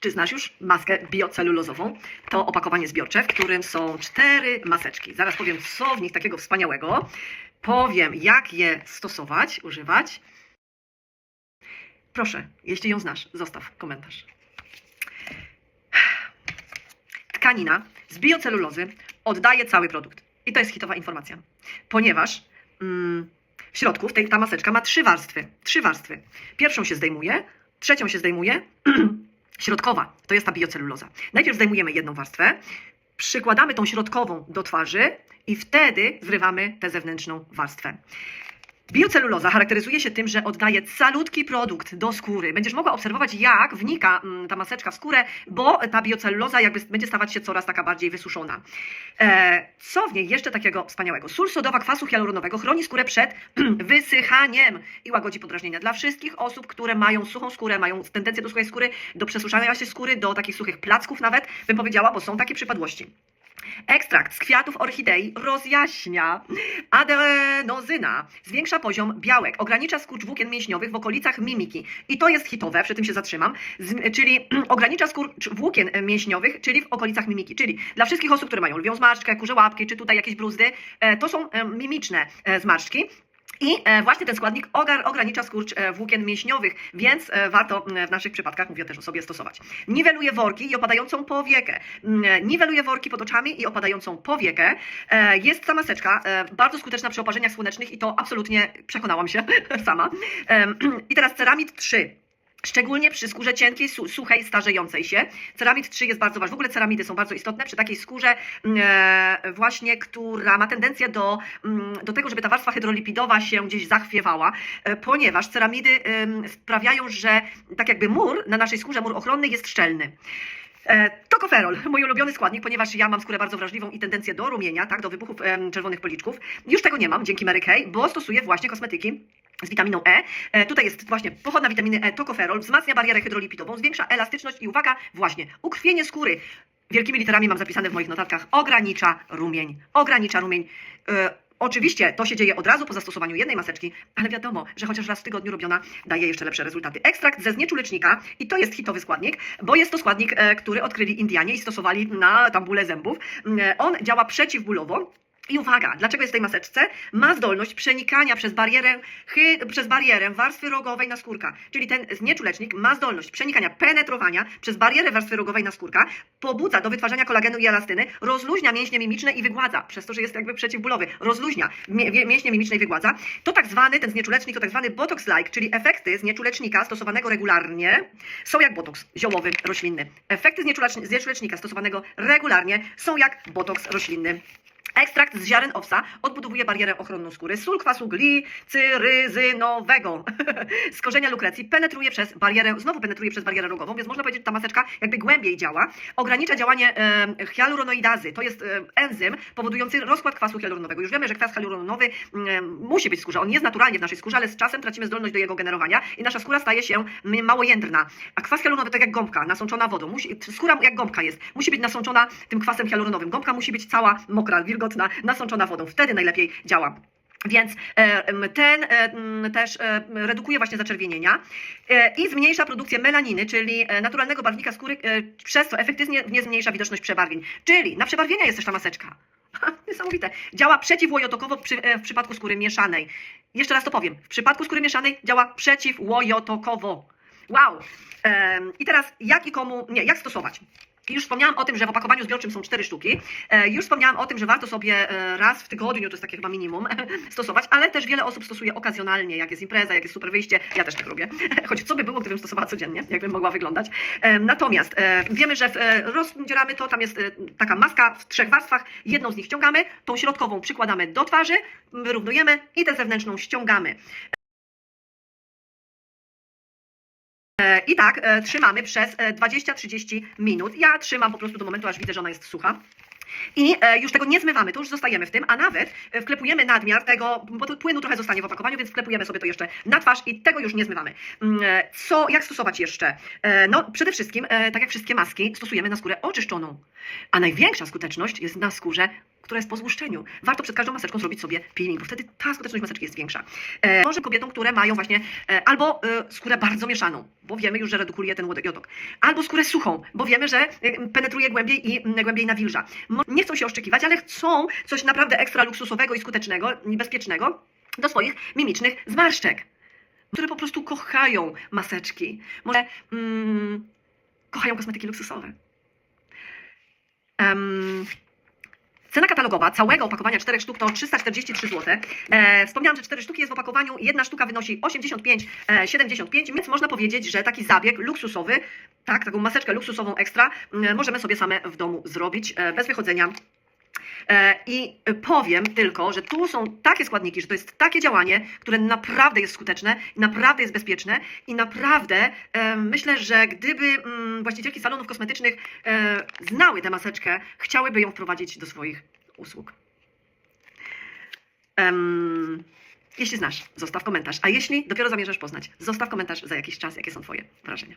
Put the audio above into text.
Czy znasz już maskę biocelulozową? To opakowanie zbiorcze, w którym są cztery maseczki. Zaraz powiem, co w nich takiego wspaniałego. Powiem, jak je stosować, używać. Proszę, jeśli ją znasz, zostaw komentarz. Tkanina z biocelulozy oddaje cały produkt. I to jest hitowa informacja. Ponieważ mm, w środku tej, ta maseczka ma trzy warstwy. Trzy warstwy. Pierwszą się zdejmuje, trzecią się zdejmuje, środkowa to jest ta bioceluloza. Najpierw zdejmujemy jedną warstwę, przykładamy tą środkową do twarzy i wtedy zrywamy tę zewnętrzną warstwę. Bioceluloza charakteryzuje się tym, że oddaje calutki produkt do skóry. Będziesz mogła obserwować, jak wnika mm, ta maseczka w skórę, bo ta bioceluloza jakby będzie stawać się coraz taka bardziej wysuszona. E, co w niej jeszcze takiego wspaniałego? Sól sodowa kwasu hialuronowego chroni skórę przed wysychaniem i łagodzi podrażnienia. Dla wszystkich osób, które mają suchą skórę, mają tendencję do suchej skóry, do przesuszania się skóry, do takich suchych placków nawet, bym powiedziała, bo są takie przypadłości. Ekstrakt z kwiatów orchidei rozjaśnia adenozyna, zwiększa poziom białek, ogranicza skurcz włókien mięśniowych w okolicach mimiki. I to jest hitowe, przy tym się zatrzymam, z, czyli ogranicza skurcz włókien mięśniowych, czyli w okolicach mimiki. Czyli dla wszystkich osób, które mają lwią zmarszczkę, kurze łapki, czy tutaj jakieś bruzdy, e, to są e, mimiczne e, zmarszczki. I e, właśnie ten składnik ogranicza skurcz e, włókien mięśniowych, więc e, warto w naszych przypadkach, mówię też o sobie, stosować. Niweluje worki i opadającą powiekę. M, Niweluje worki pod oczami i opadającą powiekę. Jest ta maseczka bardzo skuteczna przy oparzeniach słonecznych i to absolutnie przekonałam się sama. I teraz ceramid 3. Szczególnie przy skórze cienkiej, su- suchej, starzejącej się. Ceramid 3 jest bardzo ważny. W ogóle ceramidy są bardzo istotne przy takiej skórze e, właśnie, która ma tendencję do, mm, do tego, żeby ta warstwa hydrolipidowa się gdzieś zachwiewała, e, ponieważ ceramidy em, sprawiają, że tak jakby mur na naszej skórze, mur ochronny jest szczelny. E, Tokoferol, mój ulubiony składnik, ponieważ ja mam skórę bardzo wrażliwą i tendencję do rumienia, tak, do wybuchów czerwonych policzków. Już tego nie mam dzięki Mary Kay, bo stosuję właśnie kosmetyki z witaminą E. e. Tutaj jest właśnie pochodna witaminy E, tokoferol, wzmacnia barierę hydrolipidową, zwiększa elastyczność i uwaga, właśnie, ukrwienie skóry. Wielkimi literami mam zapisane w moich notatkach, ogranicza rumień, ogranicza rumień. E, Oczywiście to się dzieje od razu po zastosowaniu jednej maseczki, ale wiadomo, że chociaż raz w tygodniu robiona daje jeszcze lepsze rezultaty. Ekstrakt ze znieczulecznika i to jest hitowy składnik, bo jest to składnik, e, który odkryli Indianie i stosowali na tam bóle zębów. E, On działa przeciwbólowo. I uwaga, dlaczego jest w tej maseczce? Ma zdolność przenikania przez barierę, chy, przez barierę warstwy rogowej naskórka. Czyli ten znieczulecznik ma zdolność przenikania, penetrowania przez barierę warstwy rogowej naskórka, pobudza do wytwarzania kolagenu i elastyny, rozluźnia mięśnie mimiczne i wygładza, przez to, że jest jakby przeciwbólowy, rozluźnia mięśnie mimiczne i wygładza. To tak zwany, ten znieczulecznik to tak zwany botox-like, czyli efekty znieczulecznika stosowanego regularnie są jak botoks ziołowy, roślinny. Efekty znieczulecz- znieczulecznika stosowanego regularnie są jak botoks roślinny. Ekstrakt z ziaren owsa odbudowuje barierę ochronną skóry. Sól kwasu glicyryzynowego z korzenia lukrecji penetruje przez barierę, znowu penetruje przez barierę rogową, więc można powiedzieć, że ta maseczka jakby głębiej działa. Ogranicza działanie e, hialuronoidazy. To jest e, enzym powodujący rozkład kwasu hialuronowego. Już wiemy, że kwas hialuronowy e, musi być w skórze. On jest naturalnie w naszej skórze, ale z czasem tracimy zdolność do jego generowania i nasza skóra staje się małojędrna. A kwas hialuronowy tak jak gąbka, nasączona wodą. Musi, skóra jak gąbka jest. Musi być nasączona tym kwasem hialuronowym. Gąbka musi być cała mokra, wilgotna, nasączona wodą. Wtedy najlepiej działa. Więc e, ten e, też e, redukuje właśnie zaczerwienienia i zmniejsza produkcję melaniny, czyli naturalnego barwnika skóry, przez co efektywnie nie zmniejsza widoczność przebarwień. Czyli na przebarwienia jest też ta maseczka. Niesamowite. Działa przeciwłojotokowo przy, w przypadku skóry mieszanej. Jeszcze raz to powiem. W przypadku skóry mieszanej działa przeciwłojotokowo. Wow. I teraz jak i komu, nie, jak stosować? Już wspomniałam o tym, że w opakowaniu zbiorczym są cztery sztuki. E, Już wspomniałam o tym, że warto sobie e, raz w tygodniu, to jest takie chyba minimum, stosować, ale też wiele osób stosuje okazjonalnie, jak jest impreza, jak jest super wyjście. Ja też tak robię. Choć co by było, gdybym stosowała codziennie, jakbym mogła wyglądać. E, Natomiast wiemy, że rozdzieramy to, tam jest taka maska w trzech warstwach. Jedną z nich ściągamy, tą środkową przykładamy do twarzy, wyrównujemy i tę zewnętrzną ściągamy. I tak e, trzymamy przez e, 20-30 minut. Ja trzymam po prostu do momentu, aż widzę, że ona jest sucha. I e, już tego nie zmywamy, to już zostajemy w tym, a nawet e, wklepujemy nadmiar tego, bo tu płynu trochę zostanie w opakowaniu, więc wklepujemy sobie to jeszcze na twarz i tego już nie zmywamy. Mm, e, Co, jak stosować jeszcze? No, przede wszystkim, tak jak wszystkie maski, stosujemy na skórę oczyszczoną. A największa skuteczność jest na skórze która jest po złuszczeniu. Warto przed każdą maseczką zrobić sobie peeling, bo wtedy ta skuteczność maseczki jest większa. E, może kobietom, które mają właśnie e, albo e, skórę bardzo mieszaną, bo wiemy już, że redukuje ten łojotok, albo skórę suchą, bo wiemy, że penetruje głębiej i mm, głębiej nawilża. Nie chcą się oszczekiwać, ale chcą coś naprawdę ekstra luksusowego i skutecznego, i bezpiecznego do swoich mimicznych zmarszczek, które po prostu kochają maseczki. Może mm, kochają kosmetyki luksusowe. Cena katalogowa całego opakowania 4 sztuk to 343 zł. E, wspomniałam, że 4 sztuki jest w opakowaniu jedna sztuka wynosi 85,75, więc można powiedzieć, że taki zabieg luksusowy, tak, taką maseczkę luksusową ekstra, m, możemy sobie same w domu zrobić e, bez wychodzenia. E, I powiem tylko, że tu są takie składniki, że to jest takie działanie, które naprawdę jest skuteczne, naprawdę jest bezpieczne i naprawdę e, myślę, że gdyby właścicielki salonów kosmetycznych e, znały tę maseczkę, chciałyby ją wprowadzić do swoich usług. Em, jeśli znasz, zostaw komentarz. A jeśli dopiero zamierzasz poznać, zostaw komentarz za jakiś czas, jakie są Twoje wrażenia.